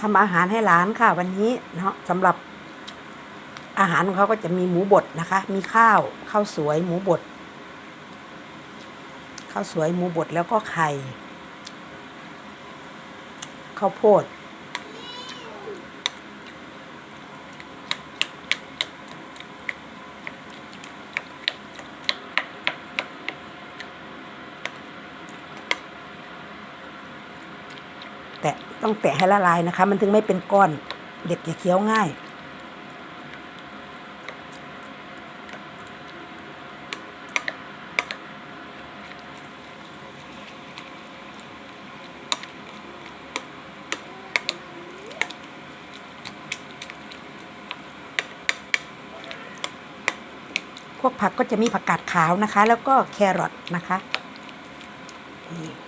ทำอาหารให้หลานค่ะ วันนี้เนาะสำหรับอาหารของเขาก็จะมีหมูบดนะคะ มีข้าวข้าวสวยหมูบดข้าวสวยหมูบดแล้วก็ไข่ข้าวโพด แตะต้องแตะให้ละลายนะคะ มันถึงไม่เป็นก้อนเด็กจะเคี้ยวง่าย พวกผักก็จะมีผักกาดขาวนะคะ แล้วก็แครอทนะคะนี่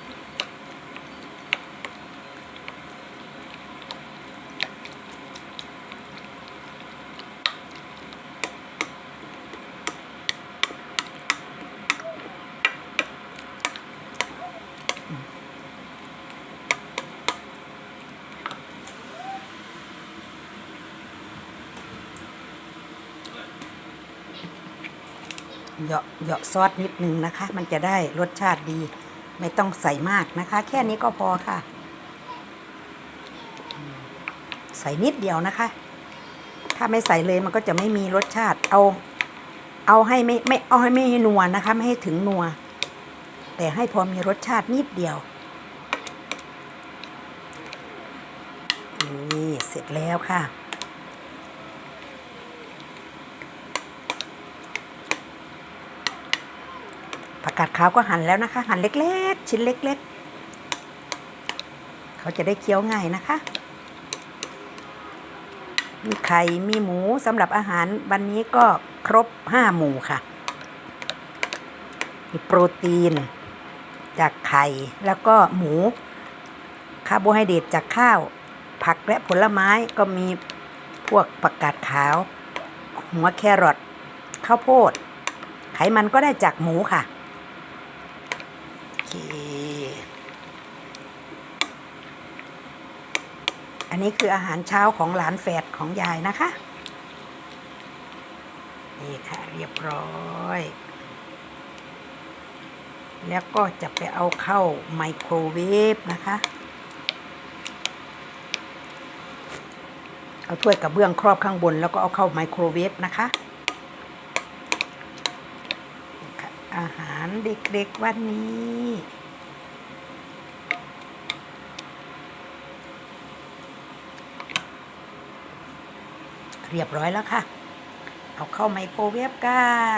เหยาะเหยาะซอสนิดนึงนะคะ มันจะได้รสชาติดี ไม่ต้องใส่มากนะคะ แค่นี้ก็พอค่ะ ใส่นิดเดียวนะคะ ถ้าไม่ใส่เลยมันก็จะไม่มีรสชาติ เอา เอาให้ไม่ไม่เอาให้ไม่ให้นัวนะคะ ไม่ให้ถึงนัว แต่ให้พอมีรสชาตินิดเดียวนี่เสร็จแล้วค่ะ ผักกาดขาวก็หั่นแล้วนะคะ หั่นเล็ก ๆ ชิ้นเล็ก ๆ เขาจะได้เคี้ยวง่ายนะคะ มีไข่มีหมูสำหรับอาหารวันนี้ก็ครบห้าหมู่ค่ะ มีโปรตีน จากไข่แล้วก็หมูคาร์โบไฮเดรตจากข้าว ผักและผลไม้ก็มีพวกผักกาดขาว หัวแครอทข้าวโพด ไขมันก็ได้จากหมูค่ะ เค อันนี้คืออาหารเช้าของหลานแฝดของยายนะคะ นี่ค่ะเรียบร้อย แล้วก็จะไปเอาเข้าไมโครเวฟนะคะ เอาถ้วยกระเบื้องครอบข้างบน แล้วก็เอาเข้าไมโครเวฟนะคะนี่ค่ะ อาหารเด็กๆวันนี้ เรียบร้อยแล้วค่ะ เอาเข้าไมโครเวฟกัน